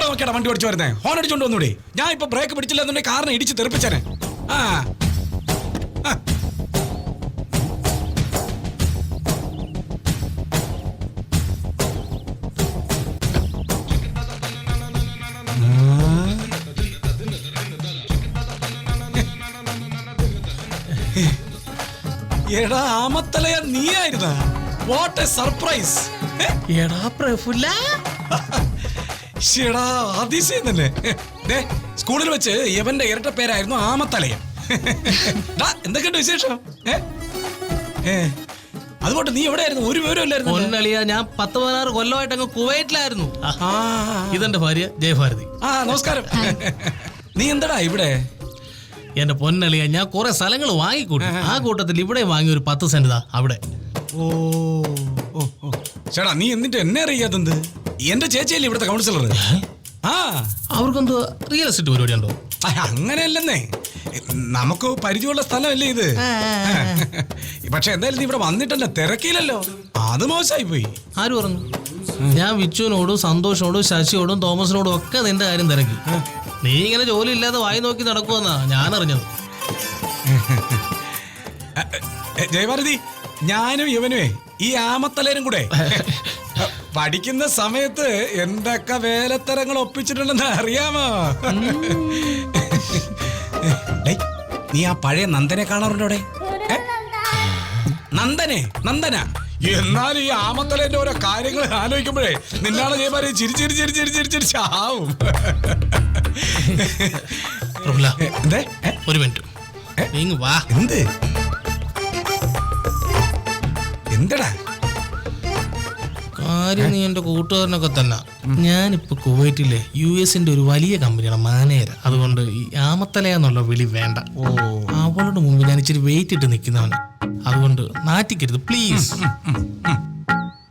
അയ്യോ, നോക്കിയാ വണ്ടി ഓടിച്ചു വരുന്നേ? ഹോൺ അടിച്ചോണ്ട് വന്നൂടെ? ഞാൻ ഇപ്പൊ ബ്രേക്ക് പിടിച്ചില്ല എന്നുണ്ടെങ്കിൽ കാറിനെ ഇടിച്ച് തെറിപ്പിച്ചേനെ. ആ. എടാ ആമത്തലയ നീയായിരുന്ന? വാട്ട് എ സർപ്രൈസ് എടാ പ്രഫുല്ല. ഷെടാ അതിശയം തന്നെ ദേ, സ്കൂളിൽ വെച്ച് യവന്റെ ഇരട്ട പേരായിരുന്നു ആമത്തലയൻ. എന്തൊക്കെയുണ്ട് വിശേഷം? ഏ? അതുകൊണ്ട് നീ എവിടെയായിരുന്നു? ഒരു വിവരം ഇല്ലായിരുന്നു പൊന്നളിയ ഞാൻ പത്ത് പതിനാറ് കൊല്ലമായിട്ട് അങ്ങ് കുവൈറ്റിലായിരുന്നു ഇതെന്റെ ഭാര്യ ജയഭാരതി. ആ നമസ്കാരം. നീ എന്തടാ ഇവിടെ? എന്റെ പൊന്നളിയ ഞാൻ കുറെ സ്ഥലങ്ങൾ വാങ്ങിക്കൂട്ടി. ആ കൂട്ടത്തിൽ ഇവിടെ വാങ്ങി ഒരു പത്ത് സെന്റ് അവിടെ. ഓ ഓ ഓ. ചേടാ നീ എന്നിട്ട് എന്നെ അറിയാത്തത് എന്റെ ചേച്ചിയല്ലേ ഇവിടുത്തെ കൗൺസിലർ ആ. അവർക്കെന്തോ റിയൽ എസ്റ്റേറ്റ് പരിപാടി ഉണ്ടോ അങ്ങനെയല്ലെന്നേ. നമുക്ക് പരിചയമുള്ള സ്ഥലമല്ലേ ഇത്? പക്ഷെ എന്തായാലും നീ ഇവിടെ വന്നിട്ടല്ല തിരക്കിയില്ലല്ലോ. അത് മോശമായി പോയി ആര് പറഞ്ഞു? ഞാൻ വിച്ചുവിനോടും സന്തോഷോടും ശശിയോടും തോമസിനോടും ഒക്കെ നിന്റെ കാര്യം തിരക്കി. നീ ഇങ്ങനെ ജോലി ഇല്ലാതെ വായി നോക്കി നടക്കുമെന്നാ ഞാൻ അറിഞ്ഞത് ജയഭാരതി ഞാനും ഇവനുമേ ഈ ആമത്തലേനും കൂടെ. പഠിക്കുന്ന സമയത്ത് എന്തൊക്കെ വേലത്തരങ്ങൾ ഒപ്പിച്ചിട്ടുണ്ടെന്ന് അറിയാമോ? നീ ആ പഴയ നന്ദനെ കാണാറുണ്ടോ? നന്ദനെ നന്ദന. എന്നാൽ ഈ ആമത്തലേന്റെ ഓരോ കാര്യങ്ങൾ ആലോചിക്കുമ്പോഴേ നിന്നാണ് ഞാൻ ചിരി ചിരി ചിരി ചിരി ചിരി ചിരി ചാവും. ഒരു മിനിറ്റ്. വാ. എന്ത്? എന്തടാ? കാര്യം നീ എന്റെ കൂട്ടുകാരനൊക്കെ തന്നെ ഞാനിപ്പോ കുവൈറ്റിലെ യു എസിന്റെ ഒരു വലിയ കമ്പനിയാണ് മാനേജർ അതുകൊണ്ട് ഈ ആമത്തല എന്നുള്ള വിളി വേണ്ട. ഓ. അവളുടെ മുമ്പ് ഞാൻ ഇച്ചിരി വെയിറ്റ് ഇട്ട് നിൽക്കുന്നവന് അതുകൊണ്ട് നാറ്റിക്കരുത് പ്ലീസ്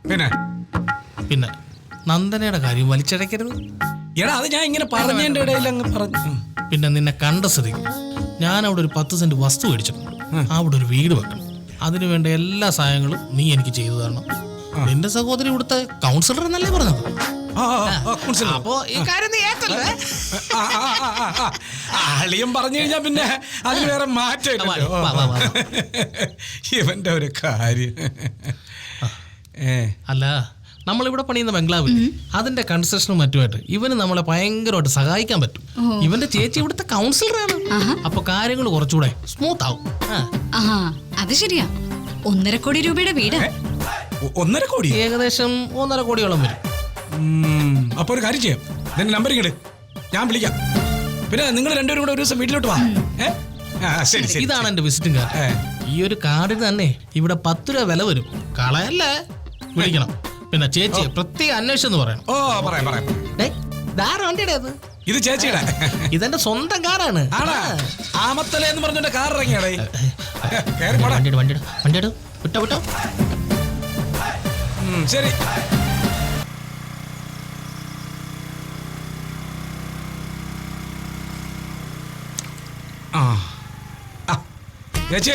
പിന്നെ? പിന്നെ നന്ദനയുടെ കാര്യം വലിച്ചടയ്ക്കരുത്. എടാ അത് ഞാൻ ഇങ്ങനെ പറഞ്ഞതിന്റെ ഇടയിൽ അങ്ങ് പറഞ്ഞു പിന്നെ നിന്നെ കണ്ട സ്ഥിതിക്ക് ഞാൻ അവിടെ ഒരു പത്ത് സെന്റ് വസ്തു മേടിച്ചിട്ടുണ്ട്. അവിടെ ഒരു വീട് വെക്കണം. അതിനു വേണ്ട എല്ലാ സഹായങ്ങളും നീ എനിക്ക് ചെയ്തു തരണം. നിന്റെ സഹോദരി ഇവിടുത്തെ കൗൺസിലർ എന്നല്ലേ പറഞ്ഞത്? അപ്പോ ഈ കാര്യം നീ ഏറ്റല്ലേ അളിയൻ പറഞ്ഞു കഴിഞ്ഞാ പിന്നെ അതിന് വേറെ മാറ്റം. ഇവന്റെ ഒരു കാര്യം. ഏ. അല്ല നമ്മളിവിടെ പണിയുന്ന ബംഗ്ലാവ് അതിന്റെ കൺസ്ട്രക്ഷനും മറ്റുമായിട്ട് ഇവന് നമ്മളെ ഭയങ്കരമായിട്ട് സഹായിക്കാൻ പറ്റും. ഇവന്റെ ചേച്ചി ഇവിടുത്തെ കൗൺസിലറാണ് അപ്പൊ കാര്യങ്ങൾ കുറച്ചുകൂടെ സ്മൂത്ത് ആവും. ആ. അത് ശരിയാ. ഒന്നര കോടി രൂപയുടെ വീടാ. ഒന്നര കോടി ഏകദേശം ഒന്നര കോടിയോളം വരും. അപ്പൊ ഒരു കാര്യം ചെയ്യാം. നിന്റെ നമ്പർ ഇങ്ങട് ഞാൻ വിളിക്കാം. പിന്നെ നിങ്ങൾ രണ്ടുപേരും കൂടെ ഒരു ദിവസം വീട്ടിലോട്ട് വാ? ശരി ശരി ഇതാണ് എന്റെ വിസിറ്റിംഗ് കാർഡ് ഈ ഒരു കാർഡിന് തന്നെ ഇവിടെ പത്ത് രൂപ വില വരും. കളയല്ലേ? വിളിക്കണം. പിന്നെ ചേച്ചി പ്രത്യേക അന്വേഷണം എന്ന് പറയണം. ഓ പറയാം പറയാം. വണ്ടിയുടെ അത്? ഇത് ചേച്ചിയുടെ. ഇതെന്റെ സ്വന്തം കാറാണ് ആമത്തല എന്ന് പറഞ്ഞ കാർ ഇറങ്ങിയാടേ വണ്ടിയുടെ വണ്ടിയുടെ വണ്ടിയുടെ വിട്ടോ വിട്ടോ. ശരി.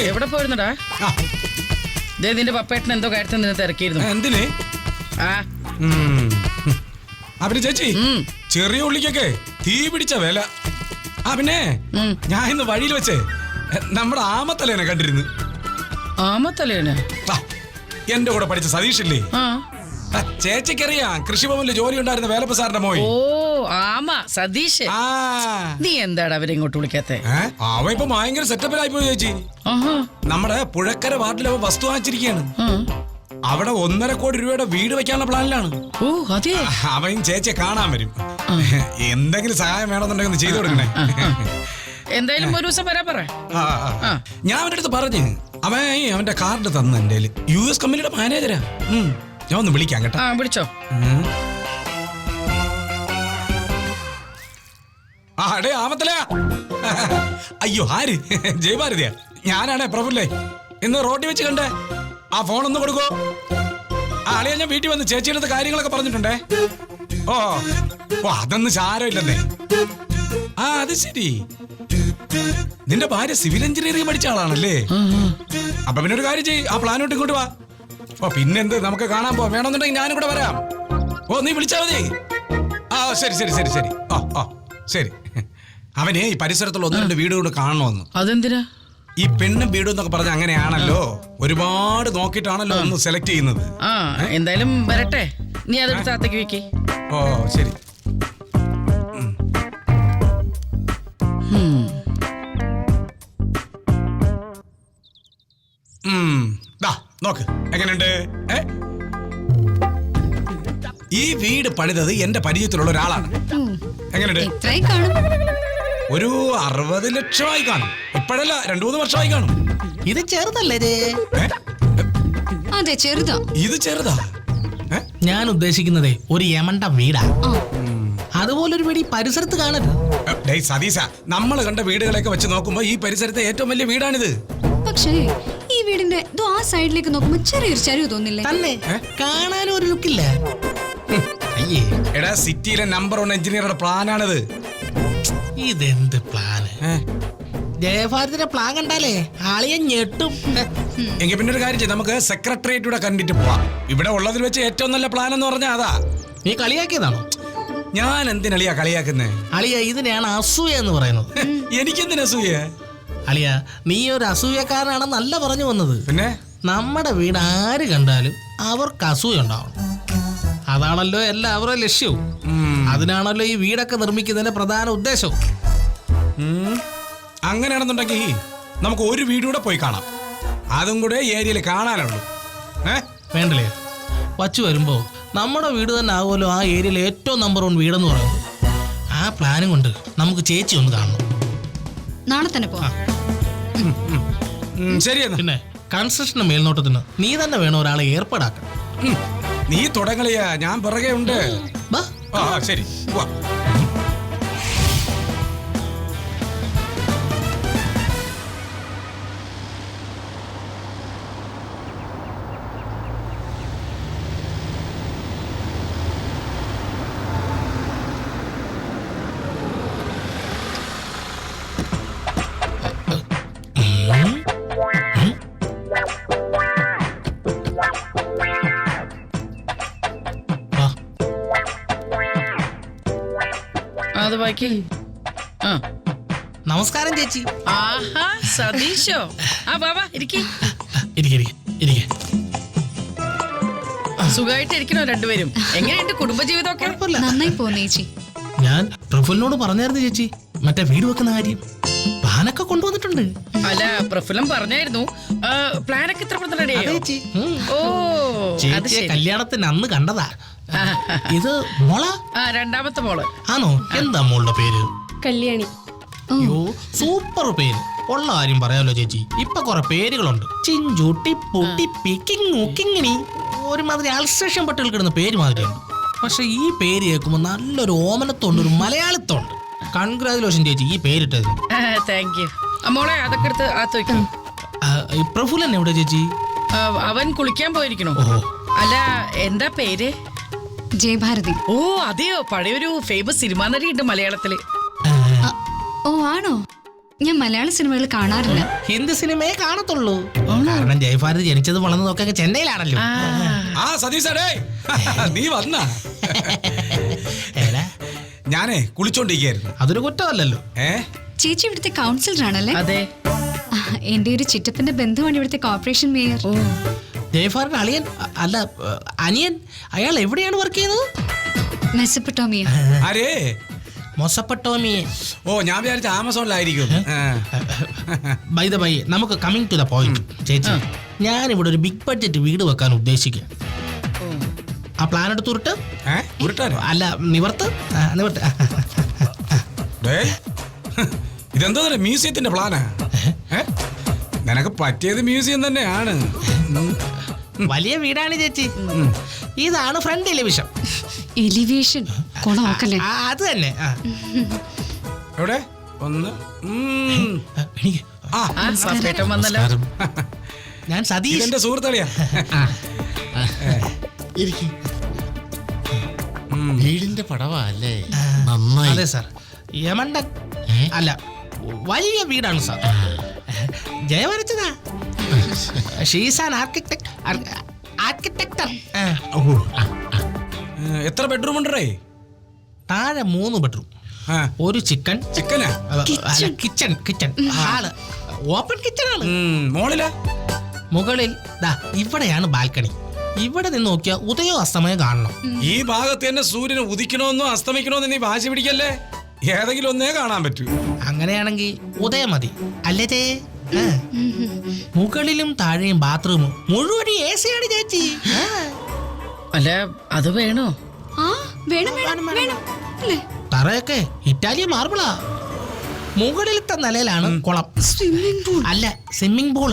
എവിടെ പോയിരുന്നടാ? ഇതേ ദേ നിന്റെ പപ്പേട്ടൻ എന്തോ കാര്യത്തിൽ നിന്നെ തിരക്കിയിരുന്നു. എന്തിന്? ആ. പിന്നെ ചേച്ചി ചെറിയ ഉള്ളിക്കൊക്കെ തീ പിടിച്ച വില. ആ പിന്നെ ഞാൻ ഇന്ന് വഴിയിൽ വെച്ചേ നമ്മുടെ ആമത്തലേനെ കണ്ടിരുന്നു. ആമത്തലേനെ? എന്റെ കൂടെ പഠിച്ച സതീഷില്ലേ? ആ. ആ, ചേച്ചിക്കറിയാം. കൃഷിഭവനിൽ ജോലി ഉണ്ടായിരുന്ന വേലപ്പ സാറിന്റെ മോയി ഓ ആമാ സതീഷ്. ആ. നീ എന്താടാ അവരെ ഇങ്ങോട്ട് വിളിക്കാത്തെ? ഏ? അവൻ ഇപ്പൊ ഭയങ്കര സെറ്റപ്പിലായി പോയി ചേച്ചി. ആഹാ. നമ്മുടെ പുഴക്കര വാർഡിൽ അവൻ വസ്തു വാങ്ങിച്ചിരിക്കുകയാണ്. ആ. അവിടെ ഒന്നര കോടി രൂപയുടെ വീട് വെക്കാനുള്ള പ്ലാനിലാണ്. ഓ അതെ. അവൻ ചേച്ചിയെ കാണാൻ വരും. എന്തെങ്കിലും സഹായം വേണമെന്നുണ്ടെങ്കിൽ ഒന്ന് ചെയ്തു കൊടുക്കണേ. എന്തായാലും ഒരു ദിവസം വരാ പറ. ആ. ഞാൻ അവന്റെ അടുത്ത് പറഞ്ഞു. അവൻ അവന്റെ കാർഡ് തന്ന എന്റെ യു എസ് കമ്പനിയുടെ മാനേജരാ ഉം. ഞാൻ ഒന്ന് വിളിക്കാം കേട്ടോ. ആ വിളിച്ചോ. ഉം. ആ അടേ ആമത്തല. അയ്യോ ആര്? ജയഭാരതിയാ. ഞാനാണേ പ്രഫുല്ലേ. ഇന്ന് റോഡിൽ വെച്ച് കണ്ടേ. ആ ഫോൺ ഒന്ന് കൊടുക്കോ. ആ അളിയാ ഞാൻ വീട്ടിൽ വന്ന് ചേച്ചിയുടെ അടുത്ത് കാര്യങ്ങളൊക്കെ പറഞ്ഞിട്ടുണ്ടേ. ഓ ഓ അതൊന്നും സാരമില്ലെന്നേ. ആ അത് ശരി. നിന്റെ ഭാര്യ സിവിൽ എഞ്ചിനീയറിംഗ് പഠിച്ച ആളാണല്ലേ? അപ്പൊ പിന്നെ ഒരു കാര്യം ചെയ്യ്. ആ പ്ലാനോട്ട് ഇങ്ങോട്ട് വാ. ഓ പിന്നെന്ത്? നമുക്ക് കാണാൻ പോ വേണമെന്നുണ്ടെങ്കിൽ ഞാനും കൂടെ വരാം. ഓ നീ വിളിച്ചാ മതി. ആ ശരി ശരി ശരി ശരി. ഓ ഓ ശരി. അവനെ ഈ പരിസരത്തുള്ള ഒന്ന് രണ്ട് വീടുകൂടെ കാണണമെന്ന് അതെന്തിനാ? ഈ പെണ്ണും വീടും എന്നൊക്കെ പറഞ്ഞ അങ്ങനെയാണല്ലോ. ഒരുപാട് നോക്കിയിട്ടാണല്ലോ ഒന്ന് സെലക്ട് ചെയ്യുന്നത്. ആ എന്തായാലും വരട്ടെ. നീ അതെടുത്ത് വെക്കേ. ഓ ശരി. നോക്ക് എങ്ങനെയുണ്ട്? ഈ വീട് പണിതത് എന്റെ പരിചയത്തിലുള്ള ഒരാളാണ്. എങ്ങനെയുണ്ട്? കാണും. ഒരു അറുപത് ലക്ഷമായി കാണും. ഇപ്പോഴല്ല രണ്ടു മൂന്ന് വർഷമായി കാണും. ഇത് ചെറുതല്ലേ ഇത്? അതെ ചെറുതാ. ഇത് ചെറുതാ? ഞാൻ ഉദ്ദേശിക്കുന്നത് ഒരു യമണ്ട വീടാ. അതുപോലൊരു വീട് ഈ പരിസരത്ത് കാണരുത്. സതീസ സതീശ നമ്മൾ കണ്ട വീടുകളൊക്കെ വെച്ച് നോക്കുമ്പോ ഈ പരിസരത്തെ ഏറ്റവും വലിയ വീടാണിത്. പക്ഷേ വീടിന്റെ ഇതോ ആ സൈഡിലേക്ക് നോക്കുമ്പോ ചെറിയൊരു ചരിവ് തോന്നില്ലേ? തന്നെ. കാണാനും ഒരു ലുക്കില്ല അയ്യേ. എടാ സിറ്റിയിലെ നമ്പർ വൺ എഞ്ചിനീയറുടെ പ്ലാനാണിത്. ഇതെന്ത് പ്ലാന്? ജയഭാരതിന്റെ പ്ലാൻ കണ്ടാലേ ആളിയെ ഞെട്ടും. എങ്കിൽ പിന്നെ ഒരു കാര്യം ചെയ്യാം നമുക്ക് സെക്രട്ടേറിയറ്റൂടെ കണ്ടിട്ട് പോവാം. ഇവിടെ ഉള്ളതിൽ വെച്ച് ഏറ്റവും നല്ല പ്ലാൻ എന്ന് പറഞ്ഞാൽ അതാ. നീ കളിയാക്കിയതാണോ? ഞാൻ എന്തിനളിയാ കളിയാക്കുന്നേ? അളിയ ഇതിനെയാണ് അസൂയ എന്ന് പറയുന്നത്. എനിക്കെന്തിനാ സൂയ അളിയ നീ ഒരു അസൂയക്കാരനാണെന്നല്ല പറഞ്ഞു വന്നത്. പിന്നെ? നമ്മുടെ വീട് ആര് കണ്ടാലും അവർക്ക് അസൂയ ഉണ്ടാവണം. അതാണല്ലോ എല്ലാവരുടെ ലക്ഷ്യവും. അതിനാണല്ലോ ഈ വീടൊക്കെ നിർമ്മിക്കുന്നതിന്റെ പ്രധാന ഉദ്ദേശവും അങ്ങനെയാണെന്നുണ്ടെങ്കിൽ നമുക്ക് ഒരു വീടൂടെ പോയി കാണാം. അതും കൂടെ ഈ ഏരിയയിൽ കാണാനുള്ളൂ. ഏ? വേണ്ടല്ലേ? വച്ചു വരുമ്പോ നമ്മുടെ വീട് തന്നെ ആകുമല്ലോ ആ ഏരിയയിലെ ഏറ്റവും നമ്പർ വൺ വീടെന്ന് പറയുന്നത്. ആ പ്ലാനും കൊണ്ട് നമുക്ക് ചേച്ചി ഒന്ന് കാണണം. നാളെ തന്നെ പോവാം. ശരി എന്നാ. പിന്നെ കൺസ്ട്രക്ഷന്റെ മേൽനോട്ടത്തിന് നീ തന്നെ വേണം ഒരാളെ ഏർപ്പാടാക്കാൻ. നീ തുടങ്ങളിയാ ഞാൻ പിറകെ ഉണ്ട്. ശരി. അത് ആ. നമസ്കാരം ചേച്ചി. ആഹാ സതീശോ. ആ വാ വാ ഇരിക്കി. സുഖമായിട്ട് ഇരിക്കണോ രണ്ടുപേരും? എങ്ങനെയുണ്ട് കുടുംബജീവിതമൊക്കെ? നന്നായി പോന്നേ ചേച്ചി. ഞാൻ പ്രഫുലിനോട് പറഞ്ഞായിരുന്നു ചേച്ചി മറ്റേ വീട് വെക്കുന്ന കാര്യം. പ്ലാനൊക്കെ കൊണ്ടുവന്നിട്ടുണ്ട്. അല്ല പ്രഫുലം പറഞ്ഞായിരുന്നു. പ്ലാനൊക്കെ ഇത്ര ഓ കല്യാണത്തിന് അന്ന് കണ്ടതാ. ഇത് മോള? ആ രണ്ടാമത്തെ മോൾ. ആണോ? എന്താ മോളുടെ പേര്? കല്യാണി. അയ്യോ സൂപ്പർ പേര്. ഉള്ള കാര്യം പറയാമല്ലോ ചേച്ചി. ഇപ്പൊ കുറെ പേരുകളുണ്ട്. ചിഞ്ചു ടിപ്പു ടിപ്പി കിങ്ങു കിങ്ങിണി. ഒരുമാതിരി അൾസേഷൻ പട്ടികൾ കിടന്ന പേര് മാതിരിയാണ് പക്ഷെ ഈ പേര് കേൾക്കുമ്പോൾ നല്ലൊരു ഓമനത്തോണ്ട് ഒരു മലയാളിത്തോണ്ട്. കൺഗ്രാജുലേഷൻ ചേച്ചി ഈ പേരിട്ടത് താങ്ക് യു മോളെ അതൊക്കെ എടുത്ത് അകത്ത് വെക്കും. പ്രഫുലൻ എവിടെ ചേച്ചി? അവൻ കുളിക്കാൻ പോയിരിക്കണോ. അല്ല എന്താ പേര്? ജയഭാരതി. ഓ അതെയോ? പഴയൊരു ഫേമസ് സിനിമാ നടിയുണ്ട് മലയാളത്തിൽ. ഓ ആണോ? ഞാൻ മലയാള സിനിമകൾ കാണാറില്ല. ഹിന്ദി സിനിമയെ കാണത്തുള്ളൂ? കാരണം ജയഭാരതി ജനിച്ചത് വളർന്നതൊക്കെ ചെന്നൈയിലാണല്ലോ. ആ, സതീശടേ നീ വന്ന. ഞാനേ കുളിച്ചോണ്ടിരിക്കായിരുന്നു. അതൊരു കുറ്റമല്ലല്ലോ. ഏ? ചേച്ചി ഇവിടുത്തെ കൗൺസിലർ ആണല്ലേ? അതെ. എന്റെ ഒരു ചിറ്റപ്പന്റെ ബന്ധുവാണ് ഇവിടുത്തെ കോർപ്പറേഷൻ മേയർ ജയഭാരൻ അളിയൻ അല്ല അനിയൻ അയാൾ എവിടെയാണ് വർക്ക് ചെയ്യുന്നത്? മെസ്സപ്പെട്ടോമിയ ആരേ? മൊസപ്പട്ടോമിയെ ഓ ഞാൻ വിചാരിച്ച ആമസോണിലായിരിക്കും. ബൈ ദ ബൈ നമുക്ക് കമ്മിങ് ടു ദ പോയിന്റ് ചേച്ചി. ഞാൻ ഇവിടെ ഒരു ബിഗ് ബഡ്ജറ്റ് വീട് വെക്കാൻ ഉദ്ദേശിക്കുക ആ പ്ലാൻ എടുത്ത് ഉരുട്ട്? ഉരുട്ടാനോ? അല്ല നിവർത്ത്? നിവർത്ത്. ഇതെന്തോ മ്യൂസിയത്തിന്റെ പ്ലാനാ? നിനക്ക് പറ്റിയത് മ്യൂസിയം തന്നെയാണ്. വലിയ വീടാണ് ചേച്ചി. ഇതാണ് ഫ്രണ്ട് എലിവിഷൻ എലിവേഷൻ കൊളമാക്കല്ലേ ആ, അത് തന്നെ. ആ. എവിടെ? ഒന്ന് ഉം. ആ, വന്നല്ലോ. ഞാൻ സതീഷ്. ഇതെന്റെ സുഹൃത്തളിയാ. ഇരിക്ക്. വീടിന്റെ പടവാ അല്ലേ? നന്നായി. അതെ സാർ. യമണ്ടൻ അല്ല വലിയ വീടാണ് സാർ. ജയ വരച്ചതാ. ഷീസ് ആൻ ആർക്കിടെക്ട് ആർക്കിടെക്ടർ എത്ര ബെഡ്റൂം ഉണ്ടേ താഴെ മൂന്ന് ബെഡ്റൂം ഒരു ചിക്കൻ ചിക്കനാ kitchen kitchen hall open kitchen ആണ്. മോളിലാ? മുകളിൽ ദാ ഇവിടെയാണ് ബാൽക്കണി ഇവിടെ നിന്ന് നോക്കിയാൽ ഉദയോ അസ്തമയോ കാണണം. ഈ ഭാഗത്ത് തന്നെ സൂര്യനെ ഉദിക്കണമെന്നോ അസ്തമിക്കണമെന്നോ നീ വാശി പിടിക്കല്ലേ? ഏതെങ്കിലും ഒന്നേ കാണാൻ പറ്റൂ. അങ്ങനെയാണെങ്കിൽ ഉദയം മതി അല്ലേ. മുകളിലും താഴെയും ബാത്റൂമും മുഴുവൻ എ സി ആണ് ചേച്ചി. അല്ല അത് വേണോ? ആ വേണം വേണം വേണം അല്ലേ? തറയൊക്കെ ഇറ്റാലിയൻ മാർബിളാ മുകളിലത്തെ നിലയിലാണ് കുളം. സ്വിമ്മിംഗ് പൂൾ അല്ല സ്വിമ്മിംഗ് പൂൾ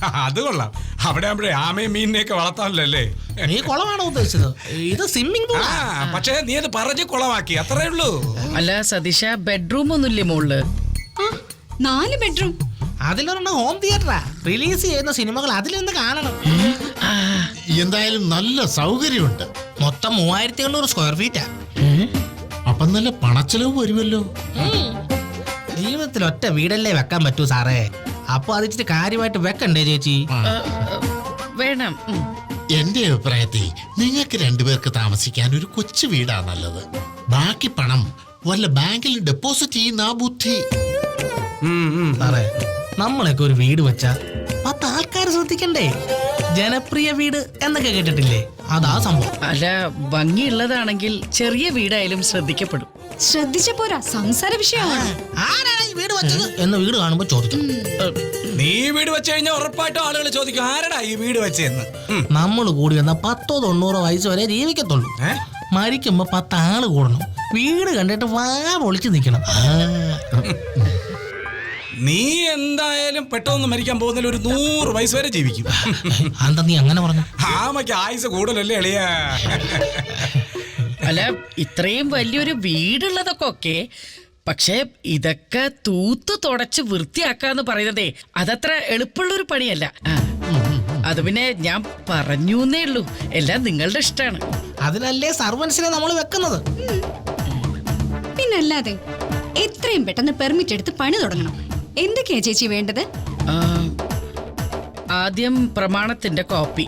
ആ, അത് കൊള്ളാം. അവിടെ ആകുമ്പോഴേ ആമയും മീനിനെയൊക്കെ വളർത്താനല്ലേ നീ കുളമാണോ ഉദ്ദേശിച്ചത്? ഇത് സ്വിമ്മിംഗ് ആ. പക്ഷേ നീ അത് പറഞ്ഞ് കുളമാക്കി. അത്രേ ഉള്ളൂ. അല്ല സതീഷ ബെഡ്റൂം ഒന്നുമില്ലേ മോളിൽ? ആ നാല് ബെഡ്റൂം. അതിലൊരെണ്ണം ഹോം തിയേറ്ററാ റിലീസ് ചെയ്യുന്ന സിനിമകൾ അതിലൊന്ന് കാണണം. എന്തായാലും നല്ല സൗകര്യമുണ്ട്. മൊത്തം മൂവായിരത്തി എണ്ണൂറ് സ്ക്വയർ ഫീറ്റാ അപ്പൊ നല്ല പണച്ചെലവ് വരുമല്ലോ. ജീവിതത്തിൽ ഒറ്റ വീടല്ലേ വെക്കാൻ പറ്റൂ സാറേ? അപ്പൊ അതിച്ചിട്ട് ഇച്ചിരി കാര്യമായിട്ട് വെക്കണ്ടേ ചേച്ചി? വേണം. എന്റെ അഭിപ്രായത്തിൽ നിങ്ങൾക്ക് രണ്ടുപേർക്ക് താമസിക്കാൻ ഒരു കൊച്ചു വീടാ നല്ലത്. ബാക്കി പണം വല്ല ബാങ്കിൽ ഡെപ്പോസിറ്റ് ചെയ്യുന്ന ആ ബുദ്ധി. സാറേ നമ്മളൊക്കെ ഒരു വീട് വെച്ചാ പത്ത് ആൾക്കാർ ശ്രദ്ധിക്കണ്ടേ? ജനപ്രിയ വീട് എന്നൊക്കെ കേട്ടിട്ടില്ലേ? അതാ സംഭവം. അല്ല ഭംഗിയുള്ളതാണെങ്കിൽ ചെറിയ വീടായാലും ശ്രദ്ധിക്കപ്പെടും. ശ്രദ്ധിച്ച പോരാ സംസാര വിഷയമാണ്. ആരാണ് ഈ വീട് വെച്ചത് എന്ന് വീട് കാണുമ്പോ ചോദിക്കും. നീ വീട് വെച്ച് കഴിഞ്ഞാൽ ഉറപ്പായിട്ടും ആളുകൾ ചോദിക്കും ആരടാ ഈ വീട് വെച്ചെന്ന്. നമ്മൾ കൂടി വന്ന പത്തോ തൊണ്ണൂറോ വയസ്സ് വരെ ജീവിക്കത്തുള്ളൂ? മരിക്കുമ്പോ പത്താൾ ആൾ കൂടണം. വീട് കണ്ടിട്ട് വാ പൊളിച്ച് നിൽക്കണം നീ എന്തായാലും പെട്ടെന്ന് മരിക്കാൻ പോകുന്നതിൽ ഒരു നൂറ് വയസ്സ് വരെ ജീവിക്കും. അന്താ നീ അങ്ങനെ പറഞ്ഞു? ആമയ്ക്ക് ആയുസ് കൂടുതലല്ലേ എളിയ? അല്ല ഇത്രയും വലിയൊരു വീടുള്ളതൊക്കെ ഒക്കെ പക്ഷേ ഇതൊക്കെ തൂത്ത് തുടച്ച് വൃത്തിയാക്കാന്ന് പറയുന്നതേ അതത്ര എളുപ്പമുള്ളൊരു പണിയല്ല. അത് പിന്നെ ഞാൻ പറഞ്ഞു എന്നേ ഉള്ളൂ. എല്ലാം നിങ്ങളുടെ ഇഷ്ടമാണ് അതിനല്ലേ സർവൻസിനെ നമ്മൾ വെക്കുന്നത്? പിന്നല്ലാതെ എത്രയും പെട്ടെന്ന് പെർമിറ്റ് എടുത്ത് പണി തുടങ്ങണം. എന്തൊക്കെയാ ചേച്ചി വേണ്ടത്? ആദ്യം പ്രമാണത്തിന്റെ കോപ്പി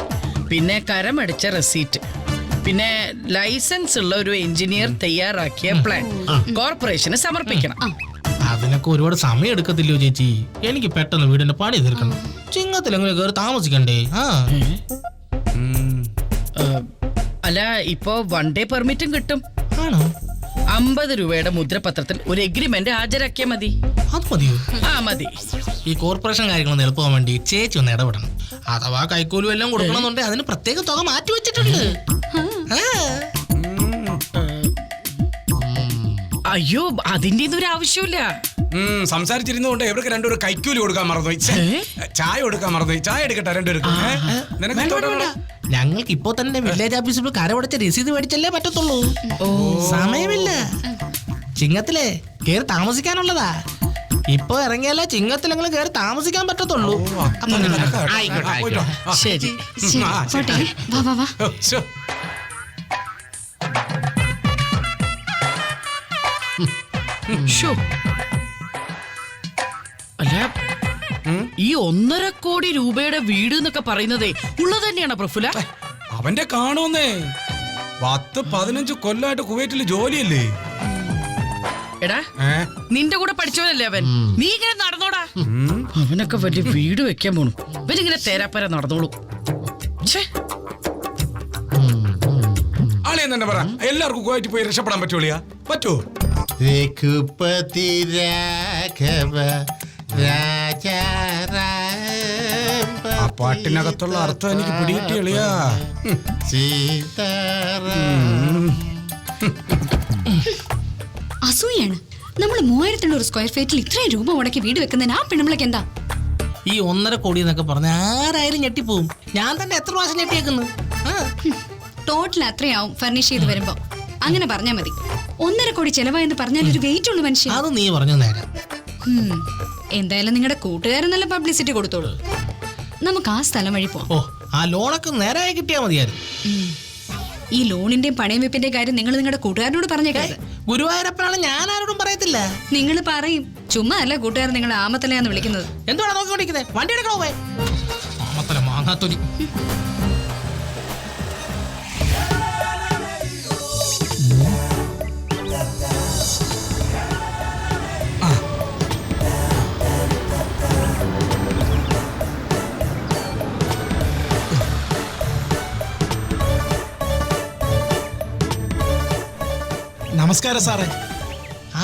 പിന്നെ കരമടിച്ച റെസീറ്റ് പിന്നെ ലൈസൻസ് ഉള്ള ഒരു എഞ്ചിനീയർ തയ്യാറാക്കിയ പ്ലാൻ കോർപ്പറേഷന് സമർപ്പിക്കണം. അതിനൊക്കെ ഒരുപാട് സമയം എടുക്കത്തില്ലയോ ചേച്ചി? എനിക്ക് പെട്ടെന്ന് വീടിന്റെ പണി തീർക്കണം. ചിങ്ങത്തിൽ എങ്ങനെ കയറി താമസിക്കണ്ടേ? ആ. ആ, അല്ല ഇപ്പോ വൺ ഡേ പെർമിറ്റും കിട്ടും. ആണോ? അമ്പത് രൂപയുടെ മുദ്രപത്രത്തിൽ ഒരു എഗ്രിമെന്റ് ഹാജരാക്കിയാൽ മതി. അത് മതിയോ ആ മതി. ഈ കോർപ്പറേഷൻ കാര്യങ്ങൾ എളുപ്പമാൻ വേണ്ടി ചേച്ചി ഒന്ന് ഇടപെടണം. അഥവാ കൈക്കൂലി എല്ലാം കൊടുക്കണമെന്നുണ്ടെങ്കിൽ അതിന് പ്രത്യേക തുക മാറ്റി വെച്ചിട്ടുണ്ട്. അയ്യോ അതിന്റെ ഇതൊരു ഒരു ആവശ്യമില്ല ഉം, സംസാരിച്ചിരുന്നുകൊണ്ട് ഇവർക്ക് രണ്ടുപേരും കൈക്കൂലി കൊടുക്കാൻ മറന്നു ചായ കൊടുക്കാൻ മറന്നു ചായ എടുക്കട്ടെ രണ്ടുപേർക്കും. ഞങ്ങൾക്ക് ഇപ്പൊ തന്നെ വില്ലേജ് ഓഫീസിൽ കരമടച്ച രസീത് മേടിച്ചല്ലേ പറ്റത്തുള്ളൂ. സമയമില്ല. ചിങ്ങത്തിലെ കേറി താമസിക്കാനുള്ളതാ. ഇപ്പൊ ഇറങ്ങിയാലേ ചിങ്ങത്തിലെങ്കിലും കയറി താമസിക്കാൻ പറ്റത്തുള്ളൂ. ആയിക്കോട്ടെ. ശരി ശരി, ആ, ശരി. പോട്ടെ. വാ വാ വാ. അല്ല ഈ ഒന്നര കോടി രൂപയുടെ വീട് എന്നൊക്കെ പറയുന്നതേ ഉള്ളത് തന്നെയാണ് പ്രഫുല അവന്റെ കാണുന്നേ പത്ത് പതിനഞ്ച് കൊല്ലമായിട്ട് കുവൈറ്റിൽ ജോലിയല്ലേ? എടാ നിന്റെ കൂടെ പഠിച്ചവനല്ലേ അവൻ? നീ ഇങ്ങനെ നടന്നോടാ. അവനൊക്കെ വലിയ വീട് വെക്കാൻ പോണു. ഇവനിങ്ങനെ തേരാപ്പര നടന്നോളൂ. ഛേ. ആളെന്ന് തന്നെ പറ? എല്ലാവർക്കും പോയി രക്ഷപ്പെടാൻ പറ്റൂളിയാ പറ്റുമോ രഘുപതി രാഘവ രാജാറാം ആ പാട്ടിനകത്തുള്ള അർത്ഥം എനിക്ക് പിടികിട്ടി സീതാറ ഉം. സീതാറാം. അസൂയാണ് നമ്മൾ മൂവായിരത്തി എണ്ണൂറ് സ്ക്വയർ ഫീറ്റിൽ ഇത്രയും രൂപ മുടക്കി വീട് വെക്കുന്നതിന് ആ പെണ്ണുമ്പളൊക്കെ എന്താ? ഈ ഒന്നര കോടി എന്നൊക്കെ പറഞ്ഞ ആരായാലും ഞെട്ടിപ്പോവും. ഞാൻ തന്നെ എത്ര പ്രാവശ്യം ഞെട്ടിയേക്കുന്നു. ടോട്ടൽ അത്രയാവും ഫർണിഷ് ചെയ്ത് വരുമ്പോ. അങ്ങനെ പറഞ്ഞാ മതി. ഒന്നര കോടി ചെലവായെന്ന് പറഞ്ഞാൽ ഒരു വെയിറ്റ് ഉള്ളു മനുഷ്യൻ അത് നീ പറഞ്ഞു നേരം. എന്തായാലും നിങ്ങളുടെ കൂട്ടുകാരൻ നല്ല പബ്ലിസിറ്റി കൊടുത്തോളൂ. നമുക്ക് ആ സ്ഥലം വഴി പോവാം. ഓ ആ ലോണൊക്കെ നേരായി കിട്ടിയാ മതിയായിരുന്നു. ഈ ലോണിന്റെയും പണയം വെപ്പിന്റെയും കാര്യം നിങ്ങൾ നിങ്ങളുടെ കൂട്ടുകാരനോട് പറഞ്ഞേക്കരുത് ഗുരുവായൂരപ്പനാണ് ഞാൻ ആരോടും പറയത്തില്ല. നിങ്ങൾ പറയും. ചുമ്മാ അല്ല കൂട്ടുകാരൻ നിങ്ങളെ ആമത്തലയാന്ന് വിളിക്കുന്നത്. എന്തുവാണ് നോക്കിക്കൊണ്ടിരിക്കുന്നത് വണ്ടി എടുക്കണോ പോയി? മാമത്തല മാങ്ങാത്തൊലി. നമസ്കാരം സാറേ.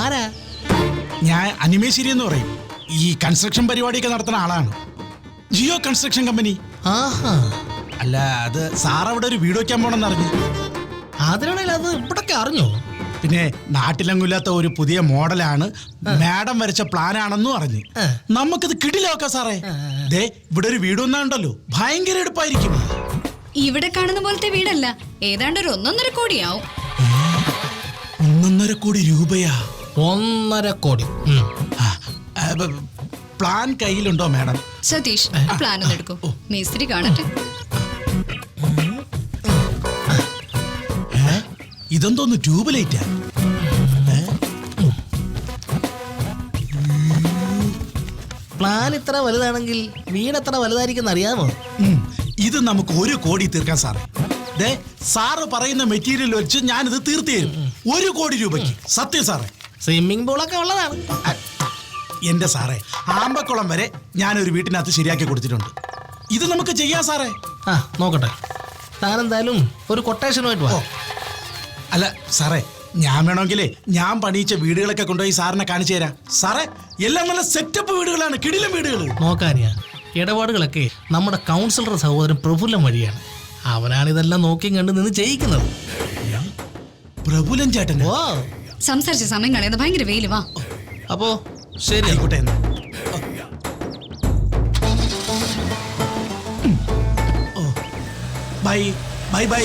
ആരാ? ഞാൻ അനിമേശ്ശേരി എന്ന് പറയും. ഈ കൺസ്ട്രക്ഷൻ പരിപാടിയൊക്കെ നടത്തുന്ന ആളാണ്. ജിയോ കൺസ്ട്രക്ഷൻ കമ്പനി ആഹാ. അല്ല അത് സാർ അവിടെ ഒരു വീട് വയ്ക്കാൻ പോണെന്ന് അറിഞ്ഞു. അതിനാണെങ്കിൽ അത് ഇവിടൊക്കെ അറിഞ്ഞോ? പിന്നെ നാട്ടിലെങ്കില്ലാത്ത ഒരു പുതിയ മോഡലാണ് മാഡം വരച്ച പ്ലാനാണെന്നും അറിഞ്ഞു. നമുക്കിത് കിടിലാക്കാം സാറേ. ദേ ഇവിടെ ഒരു വീട് ഒന്നാണ്ടല്ലോ ഭയങ്കര എടുപ്പായിരിക്കും. ഇവിടെ കാണുന്ന പോലത്തെ വീടല്ല. ഏതാണ്ട് ഒരു ഒന്നൊന്നര കോടിയാവും. ഒന്നൊന്നര കോടി രൂപയാ. ഒന്നര കോടി. പ്ലാൻ കയ്യിലുണ്ടോ മാഡം? സതീഷ് പ്ലാൻ ഒന്ന് എടുക്കും. മേസ്ത്രി കാണട്ടെ? ഇതെന്തോന്ന് ട്യൂബ് ലൈറ്റാ പ്ലാൻ ഇത്ര വലുതാണെങ്കിൽ വീട് എത്ര വലുതായിരിക്കും അറിയാമോ ഇത് നമുക്ക് ഒരു കോടി തീർക്കാൻ സാറേ. ദേ സാറ് പറയുന്ന മെറ്റീരിയൽ വെച്ച് ഞാനിത് തീർത്തു തരും. ഒരു കോടി രൂപയ്ക്ക്. സത്യം സാറേ. സ്വിമ്മിംഗ് പൂളൊക്കെ ഉള്ളതാണ്. എന്റെ സാറേ ആമ്പക്കുളം വരെ ഞാൻ ഞാനൊരു വീട്ടിനകത്ത് ശരിയാക്കി കൊടുത്തിട്ടുണ്ട്. ഇത് നമുക്ക് ചെയ്യാം സാറേ. ആ നോക്കട്ടെ. താൻ എന്തായാലും ഒരു കൊട്ടേഷനുമായിട്ട് വാ. അല്ല സാറേ ഞാൻ വേണമെങ്കിലേ ഞാൻ പണിയിച്ച വീടുകളൊക്കെ കൊണ്ടുപോയി സാറിനെ കാണിച്ചു തരാം. സാറേ എല്ലാം നല്ല സെറ്റപ്പ് വീടുകളാണ് കിടിലം വീടുകൾ. നോക്കാനിയാ ഇടപാടുകളൊക്കെ നമ്മുടെ കൗൺസിലർ സഹോദരൻ പ്രഫുല്ലം വഴിയാണ്. അവനാണ് ഇതെല്ലാം നോക്കിയും കണ്ട് നിന്ന് ചെയ്യിക്കുന്നത് പ്രഭുലൻ ചേട്ടൻ ഓ സംസാരിച്ച സമയം കളയാതെ ഭയങ്കര വെയിൽ വാ. അപ്പോ ശരി ആയിക്കോട്ടെ എന്നാ. ബൈ. Bye bye.